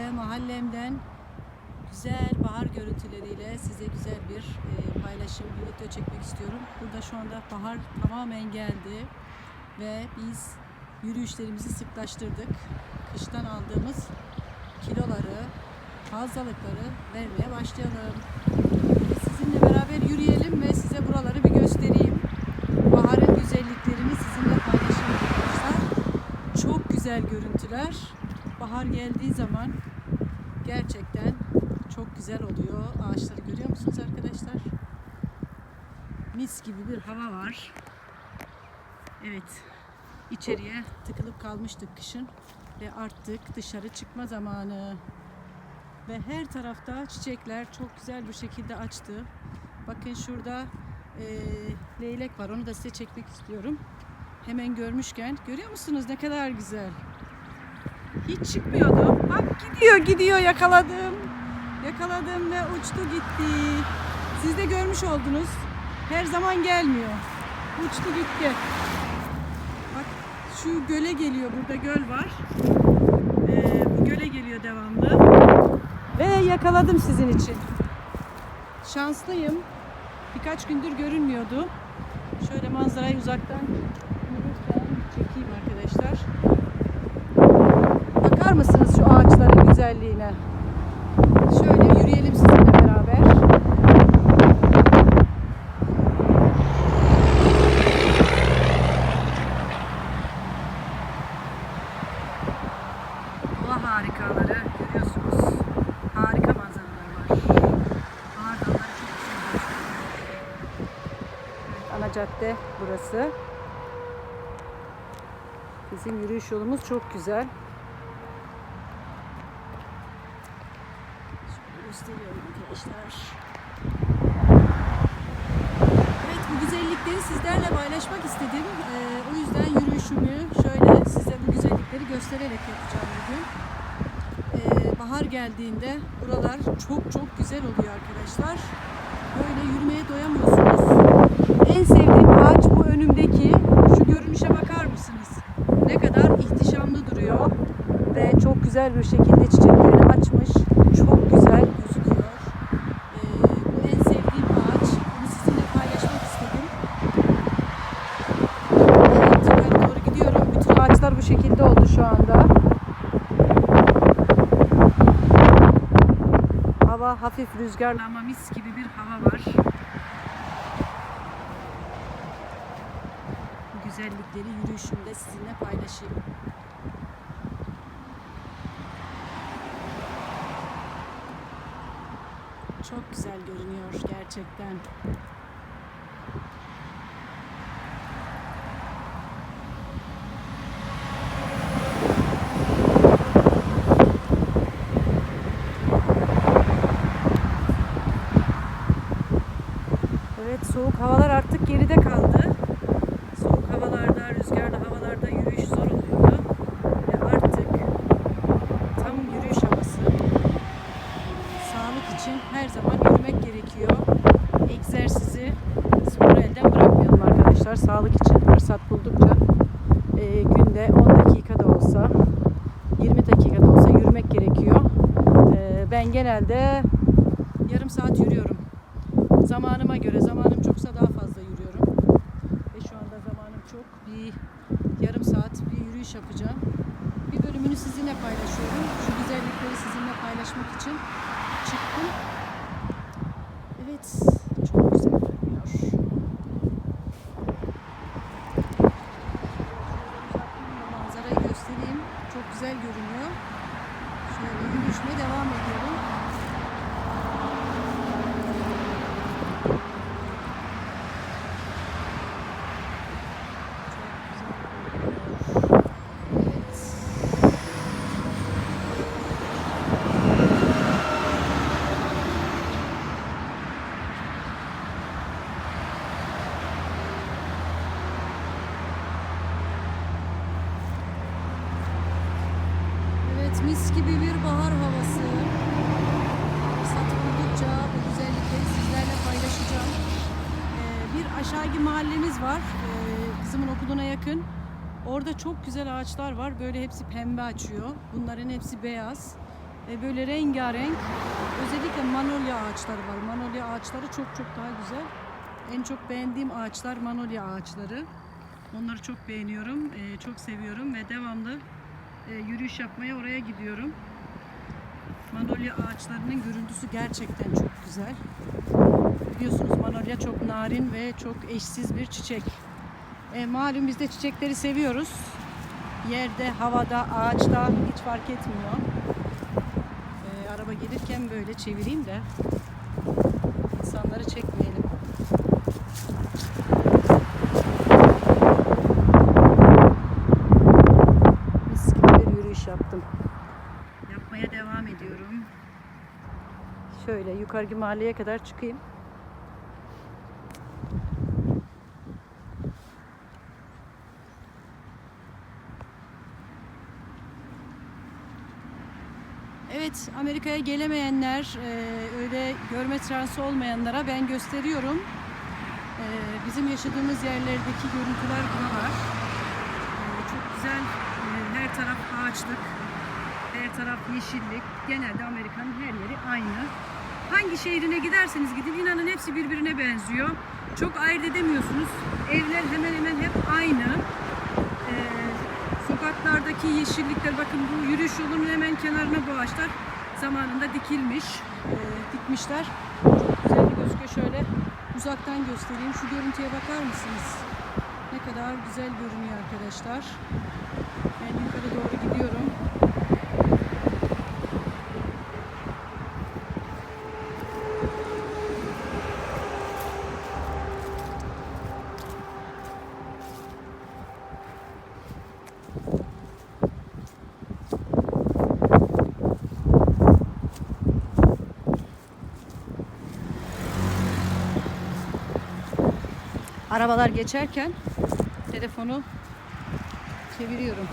Şöyle mahallemden güzel bahar görüntüleriyle size güzel bir e, paylaşım, video çekmek istiyorum. Burada şu anda bahar tamamen geldi ve biz yürüyüşlerimizi sıklaştırdık. Kıştan aldığımız kiloları, fazlalıkları vermeye başlayalım. Ve sizinle beraber yürüyelim ve size buraları bir göstereyim. Baharın güzelliklerini sizinle paylaşayım arkadaşlar. Çok güzel görüntüler. Bahar geldiği zaman gerçekten çok güzel oluyor. Ağaçları görüyor musunuz arkadaşlar? Mis gibi bir hava var. Evet. içeriye tıkılıp kalmıştık kışın ve artık dışarı çıkma zamanı. Ve her tarafta çiçekler çok güzel bir şekilde açtı. Bakın şurada eee, leylek var. Onu da size çekmek istiyorum. Hemen görmüşken görüyor musunuz ne kadar güzel. Hiç çıkmıyordu. Bak gidiyor gidiyor yakaladım. Yakaladım ve uçtu gitti. Siz de görmüş oldunuz. Her zaman gelmiyor. Uçtu gitti. Bak şu göle geliyor. Burada göl var. Ee, bu göle geliyor devamlı. Ve yakaladım sizin için. Şanslıyım. Birkaç gündür görünmüyordu. Şöyle manzarayı uzaktan çekeyim arkadaşlar. Bakar mısınız şu ağaçların güzelliğine? Şöyle yürüyelim sizinle beraber. Hava harikaları görüyorsunuz. Harika manzaralar var. Bahar dalları çok güzel gösteriyor. Evet, ana cadde burası. Bizim yürüyüş yolumuz çok güzel. Şöyle gösteriyorum arkadaşlar. Evet bu güzellikleri sizlerle paylaşmak istedim. Ee, o yüzden yürüyüşümü şöyle size bu güzellikleri göstererek yapacağım bugün. Ee, bahar geldiğinde buralar çok çok güzel oluyor arkadaşlar. Böyle yürümeye doyamıyorsunuz. En sevdiğim ağaç bu önümdeki. Şu görünüşe bakar mısınız? Ne kadar ihtişamlı duruyor. Ve çok güzel bir şekilde çiçeklerini açmış. Çok güzel gözüküyor. Ee, en sevdiğim ağaç. Bunu sizinle paylaşmak istedim. Evet, yukarı doğru gidiyorum. Bütün ağaçlar bu şekilde oldu şu anda. Hava hafif rüzgarlı ama mis gibi bir hava var. Bu güzellikleri yürüyüşümde sizinle paylaşayım. Çok güzel görünüyor gerçekten. Evet soğuk havalar artık geride kaldı. Soğuk havalarda, rüzgarlı havalarda yürüyüş zor oluyordu. Ve artık tam yürüyüş havası. Sağlık için her zaman yürümek gerekiyor. Egzersizi, sporu elden bırakmayalım arkadaşlar. Sağlık için fırsat buldukça e, günde 10 dakika da olsa, 20 dakika da olsa yürümek gerekiyor. E, genelde yarım saat yürüyorum. Zamanıma göre, zamanım çoksa daha fazla yürüyorum. Ve şu anda zamanım çok. Bir yarım saat bir yürüyüş yapacağım. Bir bölümünü sizinle paylaşıyorum. Şu güzellikleri sizinle paylaşmak için çıktım. Evet, çok güzel görünüyor. Manzarayı göstereyim. Çok güzel görünüyor. Şöyle yürüyüşüme devam ediyorum. Evet mis gibi bir bahar havası. Fırsat buldukça bu güzellikleri sizlerle paylaşacağım. Ee, bir aşağıki mahallemiz var. Ee, kızımın okuluna yakın. Orada çok güzel ağaçlar var. Böyle hepsi pembe açıyor. Bunların hepsi beyaz. E, böyle rengarenk. Özellikle manolya ağaçları var. Manolya ağaçları çok çok daha güzel. En çok beğendiğim ağaçlar manolya ağaçları. Onları çok beğeniyorum, e, çok seviyorum ve devamlı e, yürüyüş yapmaya oraya gidiyorum. Manolya ağaçlarının görüntüsü gerçekten çok güzel. Biliyorsunuz manolya çok narin ve çok eşsiz bir çiçek. E, malum biz de çiçekleri seviyoruz. Yerde, havada, ağaçta hiç fark etmiyor. E, araba gelirken böyle çevireyim de insanları çekmeyelim. Mis gibi bir yürüyüş yaptım. Yapmaya devam ediyorum. Şöyle yukarı mahalleye kadar çıkayım. Amerika'ya gelemeyenler, e, öyle görme şansı olmayanlara ben gösteriyorum. E, bizim yaşadığımız yerlerdeki görüntüler buralar. E, çok güzel, her taraf ağaçlık, her taraf yeşillik. Genelde Amerika'nın her yeri aynı. Hangi şehrine giderseniz gidin inanın hepsi birbirine benziyor. Çok ayırt edemiyorsunuz. Evler hemen hemen hep aynı. Sokaklardaki yeşillikler bakın bu yürüyüş yolunun hemen kenarına bu ağaçlar zamanında dikilmiş. Ee, dikmişler. Çok güzel gözüküyor. Şöyle uzaktan göstereyim. Şu görüntüye bakar mısınız? Ne kadar güzel görünüyor arkadaşlar. Ben yukarı doğru gidiyorum. Arabalar geçerken telefonu çeviriyorum.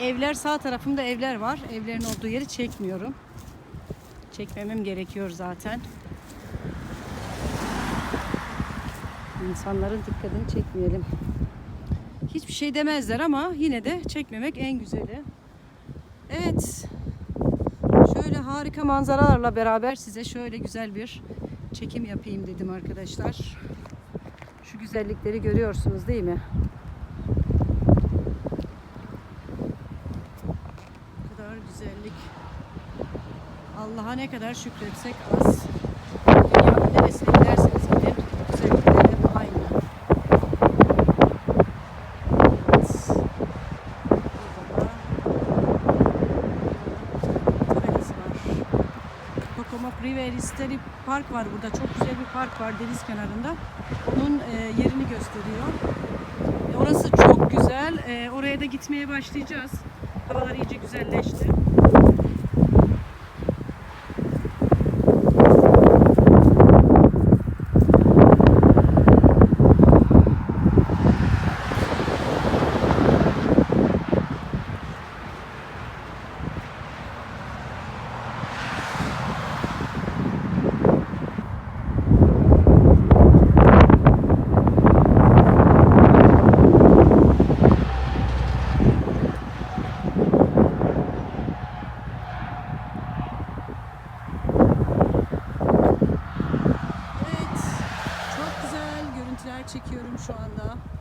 Evler sağ tarafımda evler var. Evlerin olduğu yeri çekmiyorum. Çekmemem gerekiyor zaten. İnsanların dikkatini çekmeyelim. Hiçbir şey demezler ama yine de çekmemek en güzeli. Evet. Şöyle harika manzaralarla beraber size şöyle güzel bir çekim yapayım dedim arkadaşlar. Güzellikleri görüyorsunuz değil mi? Bu kadar güzellik. Allah'a ne kadar şükretsek az. Dünyanın neresine güzellikler hep aynı. Evet. Burada da Park var burada. Çok güzel bir park var deniz kenarında. Onun e, yerini gösteriyor. E, orası çok güzel. E, oraya da gitmeye başlayacağız. Havalar iyice güzelleşti. Evet. Çok güzel görüntüler çekiyorum şu anda.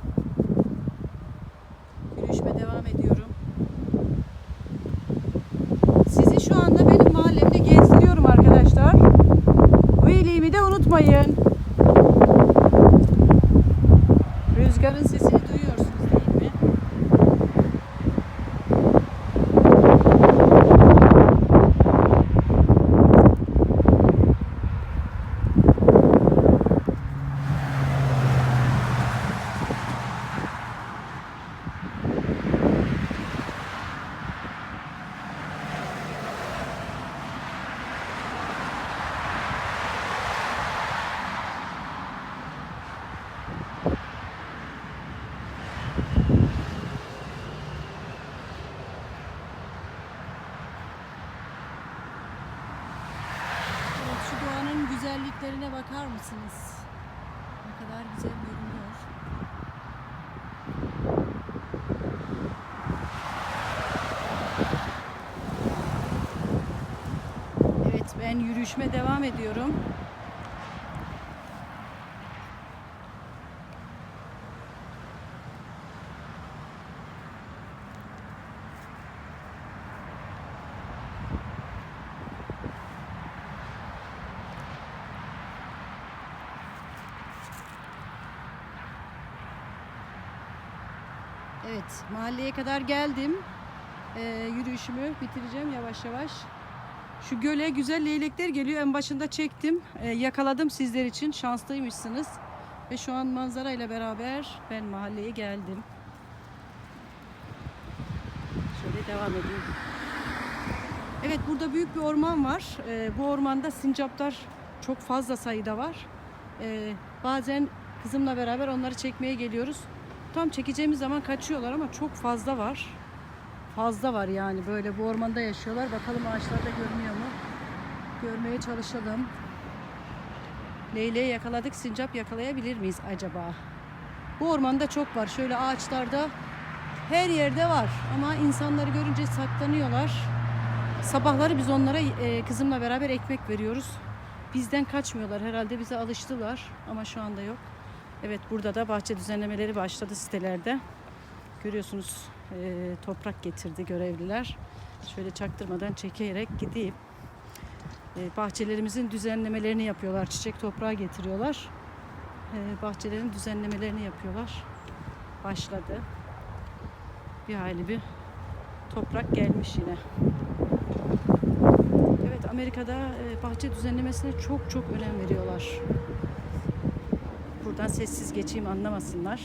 güzelliklerine bakar mısınız? Ne kadar güzel görünüyor. Evet ben yürüyüşme devam ediyorum. Mahalleye kadar geldim. Ee, yürüyüşümü bitireceğim yavaş yavaş. Şu göle güzel leylekler geliyor. En başında çektim. Ee, yakaladım sizler için. Şanslıymışsınız. Ve şu an manzara ile beraber ben mahalleye geldim. Şöyle devam edeyim. Evet burada büyük bir orman var. Ee, bu ormanda sincaplar çok fazla sayıda var. Ee, bazen kızımla beraber onları çekmeye geliyoruz. Tam çekeceğimiz zaman kaçıyorlar ama çok fazla var. Fazla var yani böyle bu ormanda yaşıyorlar. Bakalım ağaçlarda görünüyor mu? Görmeye çalışalım. Leyleği yakaladık. Sincap yakalayabilir miyiz acaba? Bu ormanda çok var. Şöyle ağaçlarda her yerde var. Ama insanları görünce saklanıyorlar. Sabahları biz onlara e, kızımla beraber ekmek veriyoruz. Bizden kaçmıyorlar. Herhalde bize alıştılar. Ama şu anda yok. Evet burada da bahçe düzenlemeleri başladı sitelerde. Görüyorsunuz e, toprak getirdi görevliler. Şöyle çaktırmadan çekerek gideyim. E, bahçelerimizin düzenlemelerini yapıyorlar. Çiçek toprağı getiriyorlar. E, bahçelerin düzenlemelerini yapıyorlar. Başladı. Bir hayli bir toprak gelmiş yine. Evet Amerika'da e, bahçe düzenlemesine çok çok önem veriyorlar. Buradan sessiz geçeyim anlamasınlar.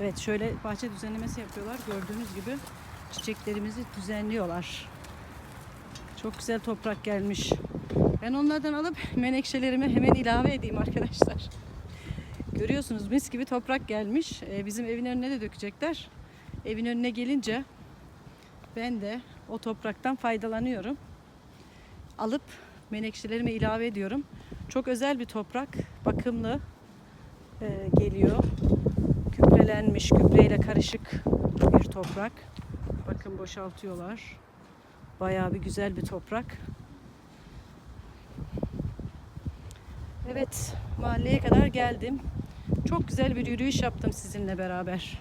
Evet şöyle bahçe düzenlemesi yapıyorlar. Gördüğünüz gibi çiçeklerimizi düzenliyorlar. Çok güzel toprak gelmiş. Ben onlardan alıp menekşelerimi hemen ilave edeyim arkadaşlar. Görüyorsunuz mis gibi toprak gelmiş. Ee, bizim evin önüne de dökecekler. Evin önüne gelince ben de o topraktan faydalanıyorum. Alıp menekşelerime ilave ediyorum. Çok özel bir toprak. Bakımlı e, geliyor. Küprelenmiş, gübreyle karışık bir toprak. Bakın boşaltıyorlar. Bayağı bir güzel bir toprak. Evet, mahalleye kadar geldim. Çok güzel bir yürüyüş yaptım sizinle beraber.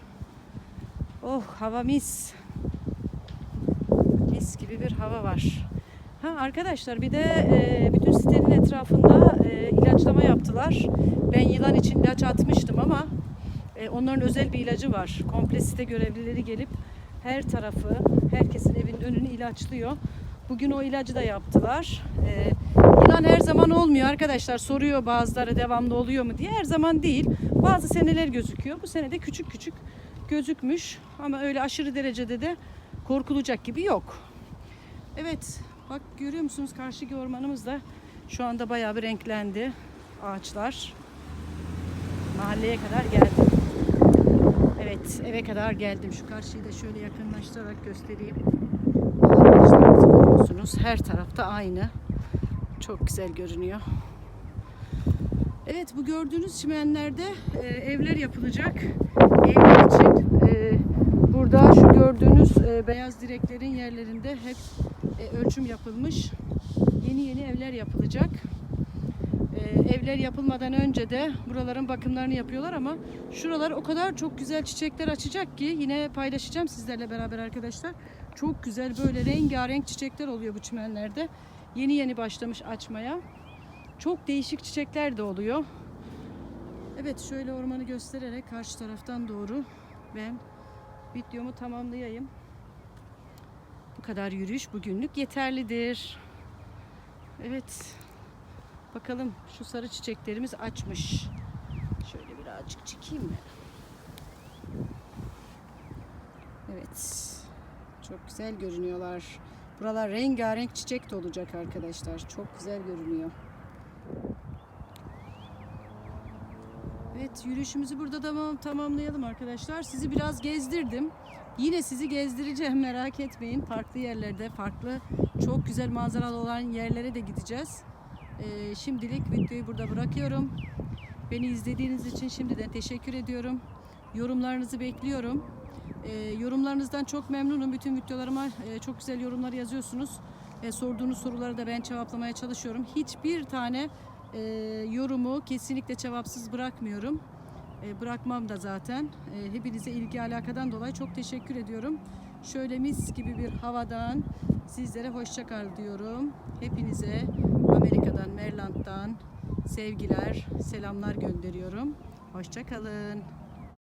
Oh, hava mis. Mis gibi bir hava var. Ha arkadaşlar bir de e, bütün sitenin etrafında e, ilaçlama yaptılar. Ben yılan için ilaç atmıştım ama e, onların özel bir ilacı var. Komple site görevlileri gelip her tarafı, herkesin evinin önünü ilaçlıyor. Bugün o ilacı da yaptılar. E, yılan her zaman olmuyor arkadaşlar. Soruyor bazıları devamlı oluyor mu diye. Her zaman değil. Bazı seneler gözüküyor. Bu sene de küçük küçük gözükmüş. Ama öyle aşırı derecede de korkulacak gibi yok. Evet. Bak görüyor musunuz karşıki ormanımız da şu anda bayağı bir renklendi. Ağaçlar. Mahalleye kadar geldim. Evet eve kadar geldim. Şu karşıyı da şöyle yakınlaştırarak göstereyim. Ağaçlarımızı görüyorsunuz. Her tarafta aynı. Çok güzel görünüyor. Evet bu gördüğünüz çimenlerde e, evler yapılacak. Evler için e, burada şu gördüğünüz e, beyaz direklerin yerlerinde hep e, ölçüm yapılmış. Yeni yeni evler yapılacak. E, evler yapılmadan önce de buraların bakımlarını yapıyorlar ama şuralar o kadar çok güzel çiçekler açacak ki yine paylaşacağım sizlerle beraber arkadaşlar. Çok güzel böyle rengarenk çiçekler oluyor bu çimenlerde. Yeni yeni başlamış açmaya. Çok değişik çiçekler de oluyor. Evet şöyle ormanı göstererek karşı taraftan doğru ben videomu tamamlayayım. Bu kadar yürüyüş bugünlük yeterlidir. Evet. Bakalım şu sarı çiçeklerimiz açmış. Şöyle birazcık çekeyim mi? Evet. Çok güzel görünüyorlar. Buralar rengarenk çiçek de olacak arkadaşlar. Çok güzel görünüyor. Evet yürüyüşümüzü burada tamam, tamamlayalım arkadaşlar. Sizi biraz gezdirdim. Yine sizi gezdireceğim merak etmeyin. Farklı yerlerde, farklı çok güzel manzaralı olan yerlere de gideceğiz. Ee, şimdilik videoyu burada bırakıyorum. Beni izlediğiniz için şimdiden teşekkür ediyorum. Yorumlarınızı bekliyorum. Ee, yorumlarınızdan çok memnunum. Bütün videolarıma e, çok güzel yorumlar yazıyorsunuz. E, sorduğunuz soruları da ben cevaplamaya çalışıyorum. Hiçbir tane e, yorumu kesinlikle cevapsız bırakmıyorum. E, bırakmam da zaten. E, hepinize ilgi alakadan dolayı çok teşekkür ediyorum. Şöyle mis gibi bir havadan sizlere hoşça kal diyorum. Hepinize Amerika'dan, Maryland'dan sevgiler, selamlar gönderiyorum. Hoşça kalın.